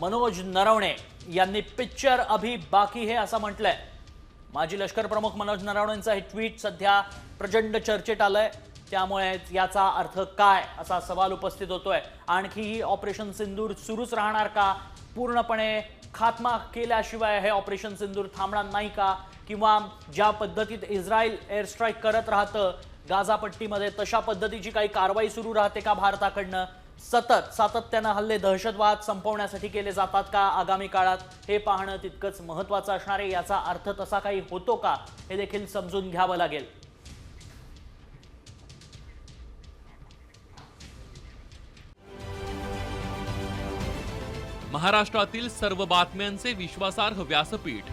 मनोज नरवणे यांनी पिक्चर अभी बाकी हे असं म्हटलंय. माजी लष्कर प्रमुख मनोज नरवणेंचं हे ट्विट सध्या प्रचंड चर्चेत आलंय. त्यामुळे याचा अर्थ काय असा सवाल उपस्थित होतोय. आणखीही ऑपरेशन सिंदूर सुरूच राहणार का? पूर्णपणे खात्मा केल्याशिवाय हे ऑपरेशन सिंदूर थांबणार नाही का? किंवा ज्या पद्धतीत इस्रायल एअर स्ट्राईक करत राहतं गाझापट्टीमध्ये तशा पद्धतीची काही कारवाई सुरू राहते का भारताकडनं? सतत सातत्यानं हल्ले दहशतवाद संपवण्यासाठी केले जातात का आगामी काळात? हे पाहणं तितकंच महत्वाचं असणार आहे. याचा अर्थ तसा काही होतो का? हे देखील समजून घ्यावं लागेल. महाराष्ट्रातील सर्व बातम्यांचे विश्वासार्ह व्यासपीठ.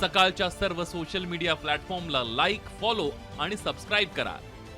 सकाळच्या सर्व सोशल मीडिया प्लॅटफॉर्मला लाईक फॉलो आणि सबस्क्राईब करा.